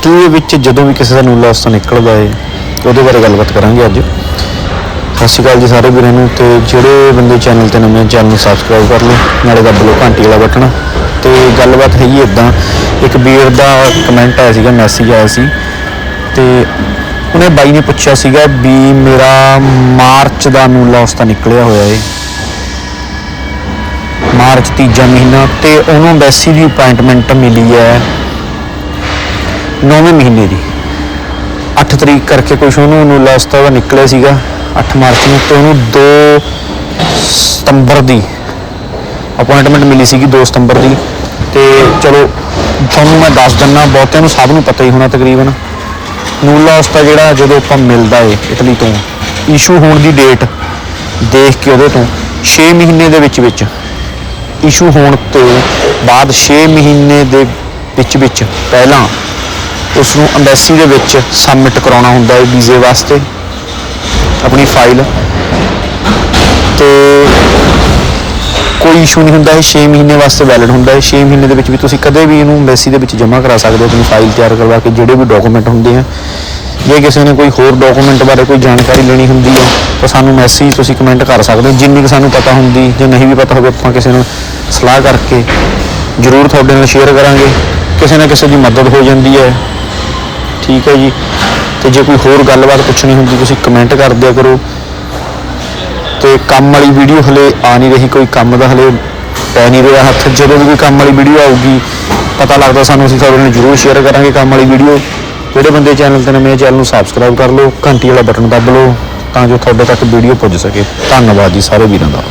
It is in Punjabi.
ਇਟਲੀ ਦੇ ਵਿੱਚ ਜਦੋਂ ਵੀ ਕਿਸੇ ਦਾ ਨੂਲਾ ਉਸ ਤੋਂ ਨਿਕਲਦਾ ਏ ਉਹਦੇ ਬਾਰੇ ਗੱਲਬਾਤ ਕਰਾਂਗੇ ਅੱਜ। ਸਤਿ ਸ਼੍ਰੀ ਅਕਾਲ ਜੀ ਸਾਰੇ ਵੀਰਾਂ ਨੂੰ, ਤੇ ਜਿਹੜੇ ਬੰਦੇ ਚੈਨਲ ਤੇ ਨਵੇਂ ਚੈਨਲ ਨੂੰ ਸਬਸਕ੍ਰਾਈਬ ਕਰ ਲਓ, ਨਾਲੇ ਦਾ ਲਓ ਘੰਟੀ ਵਾਲਾ ਬਟਨ। ਤੇ ਗੱਲਬਾਤ ਹੈਗੀ ਇਦਾਂ ਇੱਕ ਵੀਰ ਦਾ ਕਮੈਂਟ ਆਇਆ ਸੀਗਾ ਮੈਸੇਜ ਆਇਆ ਸੀ, ਤੇ ਉਹਨੇ ਬਾਈ ਨੇ ਪੁੱਛਿਆ ਸੀਗਾ ਵੀ ਮੇਰਾ ਮਾਰਚ ਦਾ ਨੂਲਾ ਉਸ ਦਾ ਨਿਕਲਿਆ ਹੋਇਆ ਏ। ਮਾਰਚ ਤੀਜਾ ਮਹੀਨਾ, ਤੇ ਉਹਨੂੰ ਐਮਬੈਸੀ ਦੀ ਅਪਾਇੰਟਮੈਂਟ ਮਿਲੀ ਹੈ। 9ਵੇਂ ਮਹੀਨੇ ਦੀ। 8 ਤਰੀਕ ਕਰਕੇ ਕੁਛ ਉਹਨੂੰ ਨੂਲਾ ਉਸ ਦਾ ਨਿਕਲਿਆ ਸੀਗਾ 8 ਮਾਰਚ ਨੂੰ, ਤੇ ਉਹਨੂੰ 2 ਸਤੰਬਰ ਦੀ ਅਪਾਇੰਟਮੈਂਟ ਮਿਲੀ ਸੀਗੀ 2 ਸਤੰਬਰ ਦੀ। ਤੇ ਚਲੋ, ਤੁਹਾਨੂੰ ਮੈਂ ਦੱਸ ਦਿੰਨਾ, ਬਹੁਤਿਆਂ ਨੂੰ ਸਭ ਨੂੰ ਪਤਾ ਹੀ ਹੋਣਾ ਤਕਰੀਬਨ। ਨੂਲਾ ਉਸ ਦਾ ਜਿਹੜਾ ਜਦੋਂ ਆਪਾਂ ਮਿਲਦਾ ਏ ਇਟਲੀ ਤੋਂ। ਇਸ਼ੂ ਹੋਣ ਦੀ ਡੇਟ ਦੇਖ ਕੇ ਉਹਦੇ ਤੋਂ। 6 ਮਹੀਨੇ ਦੇ ਵਿੱਚ ਵਿੱਚ। ਇਸ਼ੂ ਹੋਣ ਤੋਂ ਬਾਅਦ 6 ਮਹੀਨੇ ਦੇ ਵਿੱਚ ਵਿੱਚ ਪਹਿਲਾਂ ਉਸ ਨੂੰ ਐਮਬੈਸੀ ਦੇ ਵਿੱਚ ਸਬਮਿਟ ਕਰਾਉਣਾ ਹੁੰਦਾ ਹੈ ਵੀਜ਼ੇ ਵਾਸਤੇ, ਆਪਣੀ ਫਾਈਲ ਤੇ ਕੋਈ ਇਸ਼ੂ ਨਹੀਂ ਹੁੰਦਾ, ਇਹ 6 ਮਹੀਨੇ ਵਾਸਤੇ ਵੈਲਿਡ ਹੁੰਦਾ ਹੈ। 6 ਮਹੀਨੇ ਦੇ ਵਿੱਚ ਵੀ ਤੁਸੀਂ ਕਦੇ ਵੀ ਇਹਨੂੰ ਐਮਬੈਸੀ ਦੇ ਵਿੱਚ ਜਮ੍ਹਾਂ ਕਰਾ ਸਕਦੇ ਹੋ, ਆਪਣੀ ਫਾਈਲ ਤਿਆਰ ਕਰਵਾ ਕੇ, ਜਿਹੜੇ ਵੀ ਡਾਕੂਮੈਂਟ ਹੁੰਦੇ ਆ। ਜੇ ਕਿਸੇ ਨੇ ਕੋਈ ਹੋਰ ਡਾਕੂਮੈਂਟ ਬਾਰੇ ਕੋਈ ਜਾਣਕਾਰੀ ਲੈਣੀ ਹੁੰਦੀ ਹੈ, ਤਾਂ ਸਾਨੂੰ ਮੈਸੇਜ ਤੁਸੀਂ ਕਮੈਂਟ ਕਰ ਸਕਦੇ ਹੋ। ਜਿੰਨੀ ਕੁ ਸਾਨੂੰ ਪਤਾ ਹੁੰਦੀ, ਜੇ ਨਹੀਂ ਵੀ ਪਤਾ ਹੋਵੇ, ਆਪਾਂ ਕਿਸੇ ਨਾਲ ਸਲਾਹ ਕਰਕੇ ਜ਼ਰੂਰ ਤੁਹਾਡੇ ਨਾਲ ਸ਼ੇਅਰ ਕਰਾਂਗੇ। ਕਿਸੇ ਨਾ ਕਿਸੇ ਦੀ ਮਦਦ ਹੋ ਜਾਂਦੀ ਹੈ। ਠੀਕ ਹੈ ਜੀ। ਤੇ ਜੇ ਕੋਈ ਹੋਰ ਗੱਲਬਾਤ ਪੁੱਛਣੀ ਹੁੰਦੀ, ਤੁਸੀਂ ਕਮੈਂਟ ਕਰ ਦਿਆ ਕਰੋ। ਤੇ ਕੰਮ ਵਾਲੀ ਵੀਡੀਓ ਹਲੇ ਆ ਨਹੀਂ ਰਹੀ, ਕੋਈ ਕੰਮ ਦਾ ਹਲੇ ਪੈ ਨਹੀਂ ਰਿਹਾ ਹੱਥ। ਜਦੋਂ ਵੀ ਕੋਈ ਕੰਮ ਵਾਲੀ ਵੀਡੀਓ ਆਊਗੀ, ਪਤਾ ਲੱਗਦਾ ਸਾਨੂੰ ਅਸੀਂ ਤੁਹਾਡੇ ਨਾਲ ਜ਼ਰੂਰ ਸ਼ੇਅਰ ਕਰਾਂਗੇ ਕੰਮ ਵਾਲੀ ਵੀਡੀਓ ਜਿਹੜੇ ਬੰਦੇ ਚੈਨਲ ਤੇ ਨਵੇਂ ਚੈਨਲ ਨੂੰ ਸਬਸਕ੍ਰਾਈਬ ਕਰ ਲਓ, ਘੰਟੀ ਵਾਲਾ ਬਟਨ ਦੱਬ ਲਓ, ਤਾਂ ਜੋ ਤੁਹਾਡੇ ਤੱਕ ਵੀਡੀਓ ਪੁੱਜ ਸਕੇ। ਧੰਨਵਾਦ ਜੀ ਸਾਰੇ ਵੀਰਾਂ ਦਾ।